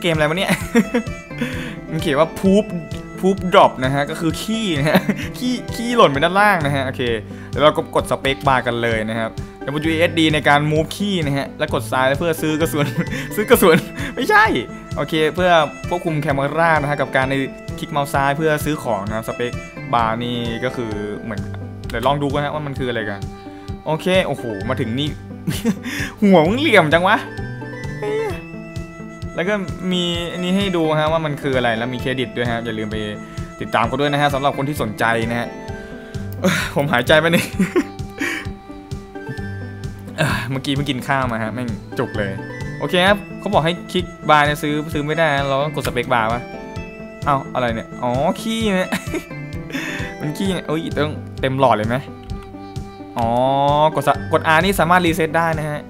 เกมอะไรวะเนี่ย มันเขียนว่าพูบพูบดรอปนะฮะ ก็คือขี้นะฮะ ขี้ขี้หล่นไปด้านล่างนะฮะ โอเค แล้วเราก็กดสเปคบาร์กันเลยนะครับ WSD ในการ move ขี้นะฮะ แล้วกดซ้ายเพื่อซื้อกระสุน ซื้อกระสุน ไม่ใช่ โอเค เพื่อควบคุมแคมเมรานะฮะ กับการในคลิกเมาส์ซ้ายเพื่อซื้อของนะครับสเปคบาร์นี่ก็คือเหมือน เดี๋ยวลองดูกันนะว่ามันคืออะไรกัน โอเค โอ้โห มาถึงนี่ หัวมึงเหลี่ยมจังวะ แล้วก็มีอันนี้ให้ดูฮะว่ามันคืออะไรแล้วมีเครดิตด้วยฮะอย่าลืมไปติดตามกันด้วยนะฮะสำหรับคนที่สนใจนะฮะผมหายใจไปนี่เอ้อเมื่อกี้เพิ่งกินข้าวมาฮะแม่งจุกเลย โอเคครับเขาบอกให้คลิกบาร์เนี่ยซื้อซื้อไม่ได้นะเราต้องกดสเปคบาร์ปะเอ้าอะไรเนี่ยอ๋อขี้เนี่ยมันขี้เนี่ยเอ้ยต้องเต็มหลอดเลยไหมอ๋อกดสะกด R นี่สามารถรีเซ็ตได้นะฮะ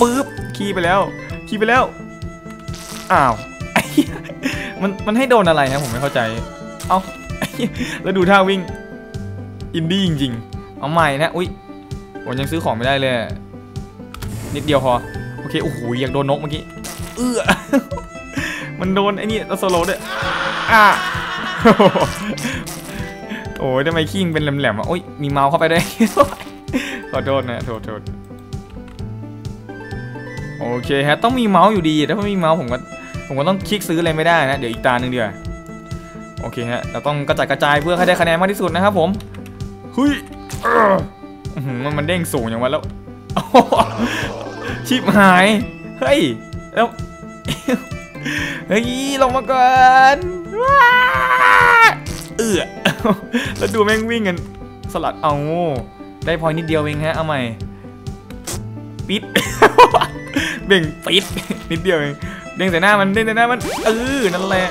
ปึ๊บขี้ไปแล้วขี้ไปแล้ว อ้าวมันมันให้โดนอะไรนะผมไม่เข้าใจ เอ้าไอ้เหี้ยแล้วดูท่าวิ่ง อินดี้จริงๆ เอาใหม่นะ อุ้ยผมยังซื้อของไม่ได้เลย นิดเดียวพอ โอเค โอ้โห อยากโดนนกเมื่อกี้ เอื้อ มันโดนไอ้นี่แล้วโซโลด้วยอะโอ้ยทำไมคิงเป็นแหลมๆอะโอ้ย มีเมาส์เข้าไปด้วยขอโทษนะโทษโทษโอเคฮะ ต้องมีเมาส์อยู่ดี ถ้าไม่มีเมาส์ผมก็ ผมก็ต้องคลิกซื้ออะไรไม่ได้นะ เดี๋ยวอีกตาหนึ่งเดียวโอเคฮะ เราต้องกระจายกระจายเพื่อให้ได้คะแนนมากที่สุดนะครับผมเฮ้ยเอออื้อหือมันมันเด้งสูงอย่างวะแล้วชิบหาย เฮ้ย แล้ว เฮ้ย ลงมาก่อนเอือแล้วดูแม่งวิ่งกัน สลัดเอา ได้พอยนิดเดียวเองฮะ เอาใหม่ ปิด เบ่งปิด นิดเดียวเอง เด้งใส่หน้ามันเด้งใส่หน้ามันเออนั่นแหละ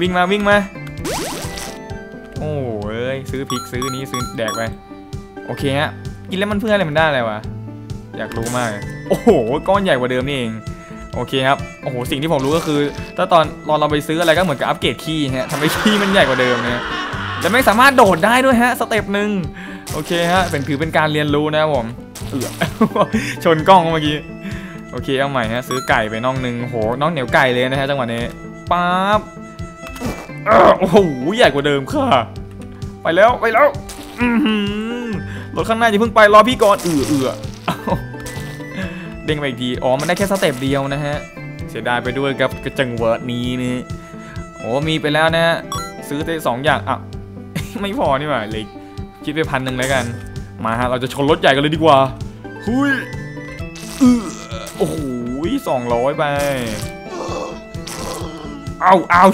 วิ่งมาวิ่งมา โอ้ยซื้อพริกซื้อนี้ซื้อแดกไปโอเคฮะกินแล้วมันเพื่ออะไรมันได้อะไรวะอยากรู้มาก โอ้โหก้อนใหญ่กว่าเดิมนี่เองโอเคครับโอ้โหสิ่งที่ผมรู้ก็คือ ถ้าตอนตอนเราไปซื้ออะไรก็เหมือนกับอัปเกรดคีย์ฮะทำให้คีย์มันใหญ่กว่าเดิมนะและไม่สามารถโดดได้ด้วยฮะสเต็ปหนึ่งโอเคฮะเป็นถือเป็นการเรียนรู้นะครับผมเออชนกล้องเมื่อกี้ โอเคเอาใหม่ฮะซื้อไก่ไปน่องหนึ่งโหน่องเหนียวไก่เลยนะฮะจังหวะนี้ป๊าบโอ้โหใหญ่กว่าเดิมค่ะ ไปแล้วไปแล้วรถข้างหน้าอย่าเพิ่งไปรอพี่ก่อนเอือเอือเด้งไปอีกทีอ๋อมันได้แค่สเต็ปเดียวนะฮะเสียดายไปด้วยครับกระจังเวิร์ดนี้นี่โอ้มีไปแล้วนะฮะซื้อได้สองอย่างอะไม่พอนี่หว่าเลยคิดไปพันหนึ่งแล้วกัน มาฮะเราจะชนรถใหญ่กันเลยดีกว่า หุยเออ อ้โหสองร้อยไปเอาเอา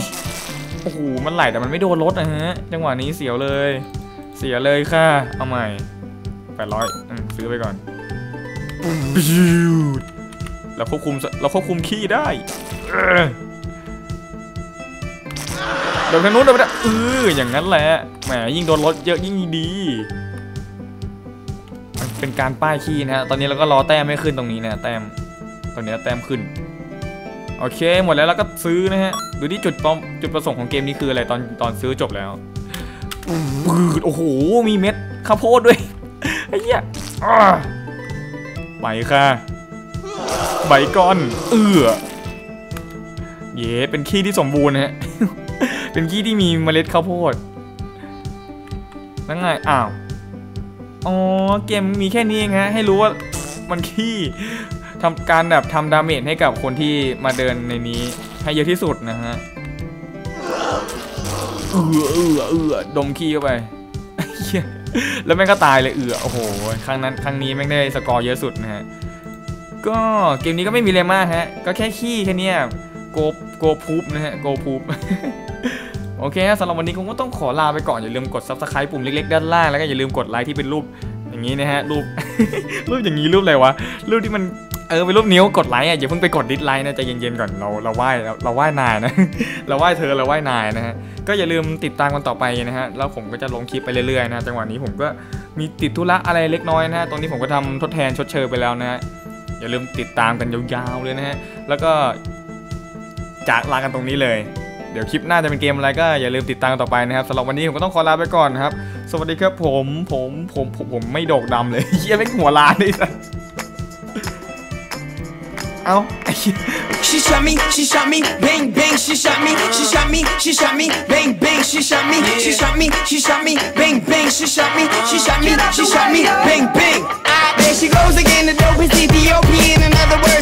โอ้โหมันไหลแต่มันไม่โดนรถนะฮะ จังหวะนี้เสียวเลย เสียเลยค่ะ เอาใหม่แปดร้อยซื้อไปก่อนบิวเราควบคุมเราควบคุมขี้ได้เดี๋ยวทางนู้นเดี๋ยวไปเอออย่างนั้นแหละแหมยิ่งโดนรถเยอะยิ่งดี เป็นการป้ายขี้นะฮะ ตอนนี้เราก็รอแต้มไม่ขึ้นตรงนี้นะแต้ม อนนี้แต้มขึ้น โอเค หมดแล้วเราก็ซื้อนะฮะ ดูที่จุดจุดประสงค์ของเกมนี้คืออะไรตอนตอนซื้อจบแล้วปืดโอ้โห มีเม็ดข้าวโพดด้วย ไอ้เหี้ยไปค่ะ ใบก้อน เอือเย้เป็นขี้ที่สมบูรณ์นะฮะ เป็นขี้ที่มีเมล็ดข้าวโพดนั่งไง อ้าว อ๋อ เกมมีแค่นี้เองฮะ ให้รู้ว่ามันขี้ ทำการแบบทำดาเมจให้กับคนที่มาเดินในนี้ให้เยอะที่สุดนะฮะเอือเอือเออดมขี้เข้าไปแล้วแม่งก็ตายเลยเอือโอ้โหครั้งนั้นครั้งนี้แม่งได้สกอร์เยอะสุดนะฮะก็เกมนี้ก็ไม่มีอะไรมากฮะ ก็แค่ขี้แค่นี้โกโกพูปนะฮะโกพูปโอเคฮะสำหรับวันนี้คงก็ต้องขอลาไปก่อน อย่าลืมกด subscribe ปุ่มเล็กๆด้านล่างแล้วก็อย่าลืมกดไลค์ที่เป็นรูปอย่างนี้นะฮะรูปรูปอย่างนี้รูปอะไรวะรูปที่มัน เออเป็นรูปนิ้วกดไลค์อะอย่าเพิ่งไปกดดิสไลค์นะใจเย็นๆก่อนเราเราไหว้เราไหว้นายนะ เราไหว้เธอเราไหว้นายนะฮะก็อย่าลืมติดตามกันต่อไปนะฮะแล้วผมก็จะลงคลิปไปเรื่อยๆนะจังหวะนี้ผมก็มีติดธุระอะไรเล็กน้อยนะฮะตรงนี้ผมก็ทำทดแทนชดเชยไปแล้วนะฮะอย่าลืมติดตามกันยาวๆเลยนะฮะแล้วก็จากลากันตรงนี้เลย เดี๋ยวคลิปหน้าจะเป็นเกมอะไรก็อย่าลืมติดตามกันต่อไปนะครับสำหรับวันนี้ผมก็ต้องขอลาไปก่อนนะครับ สวัสดีครับผมผมผมผมผมไม่โดกดำเลยเฮียไม่หัวล้านเลยสัส Oh, เอ้า She shot me, she shot me, bang bang. She shot me, she shot me, she shot me, bang bang. She shot me, she shot me, she shot me, bang bang. She shot me, she shot me, she shot me, bang bang. Ah, there she goes again. The dope is Ethiopian. In other words.